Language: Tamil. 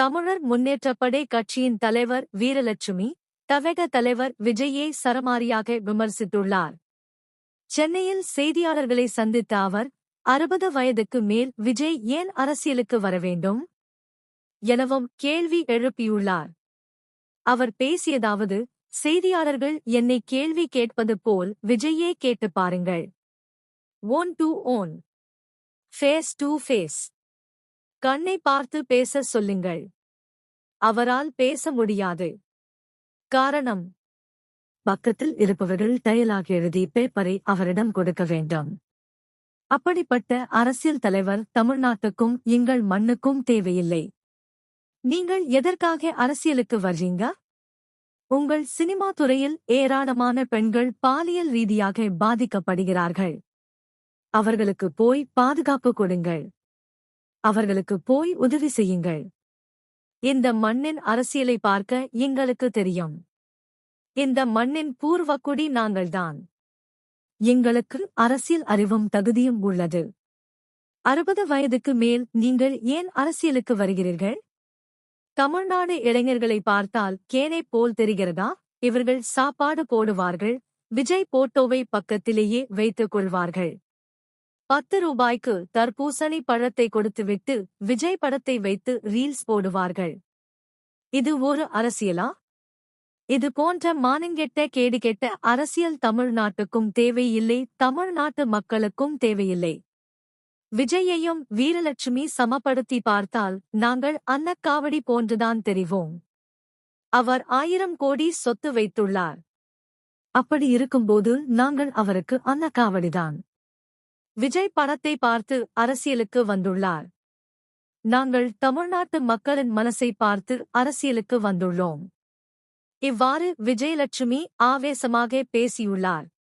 தமிழர் முன்னேற்றப்படை கட்சியின் தலைவர் வீரலட்சுமி தவக தலைவர் விஜயை சரமாரியாக விமர்சித்துள்ளார். சென்னையில் செய்தியாளர்களை சந்தித்த அவர் அறுபது வயதுக்கு மேல் விஜய் ஏன் அரசியலுக்கு வர வேண்டும்? எனவும் கேள்வி எழுப்பியுள்ளார். அவர் பேசியதாவது செய்தியாளர்கள் என்னை கேள்வி கேட்பது போல் விஜயே கேட்டு பாருங்கள். One to one face to face கண்ணை பார்த்து பேச சொல்லுங்கள். அவரால் பேச முடியாது. காரணம். பக்கத்தில் இருப்பவர்கள் டயலாக் எழுதி பேப்பரை அவரிடம் கொடுக்க வேண்டும். அப்படிப்பட்ட அரசியல் தலைவர் தமிழ்நாட்டுக்கும் எங்கள் மண்ணுக்கும் தேவையில்லை. நீங்கள் எதற்காக அரசியலுக்கு வர்றீங்க? உங்கள் சினிமா துறையில் ஏராளமான பெண்கள் பாலியல் ரீதியாக பாதிக்கப்படுகிறார்கள். அவர்களுக்கு போய் பாதுகாப்பு கொடுங்கள். அவர்களுக்கு போய் உதவி செய்யுங்கள். இந்த மண்ணின் அரசியலை பார்க்க எங்களுக்கு தெரியும். இந்த மண்ணின் பூர்வக்குடி நாங்கள்தான். எங்களுக்கு அரசியல் அறிவும் தகுதியும் உள்ளது. அறுபது வயதுக்கு மேல் நீங்கள் ஏன் அரசியலுக்கு வருகிறீர்கள்? தமிழ்நாடு இளைஞர்களை பார்த்தால் கேனை போல் தெரிகிறதா? இவர்கள் சாப்பாடு போடுவார்கள் விஜய் போட்டோவை பக்கத்திலேயே வைத்துக் கொள்வார்கள். பத்து ரூபாய்க்கு தர்பூசணி பழத்தை கொடுத்துவிட்டு விஜய் படத்தை வைத்து ரீல்ஸ் போடுவார்கள். இது ஒரு அரசியலா? இது போன்ற மானங்கெட்ட கேடுகெட்ட அரசியல் தமிழ்நாட்டுக்கும் தேவையில்லை தமிழ்நாட்டு மக்களுக்கும் தேவையில்லை. விஜயையும் வீரலட்சுமி சமப்படுத்தி பார்த்தால் நாங்கள் அன்னக்காவடி போன்றுதான் தெரிவோம். அவர் ஆயிரம் கோடி சொத்து வைத்துள்ளார். அப்படி இருக்கும்போது நாங்கள் அவருக்கு அன்னக்காவடிதான். விஜய் படத்தை பார்த்து அரசியலுக்கு வந்துள்ளார். நாங்கள் தமிழ்நாட்டு மக்களின் மனசை பார்த்து அரசியலுக்கு வந்துள்ளோம். இவ்வாறு விஜயலட்சுமி ஆவேசமாக பேசியுள்ளார்.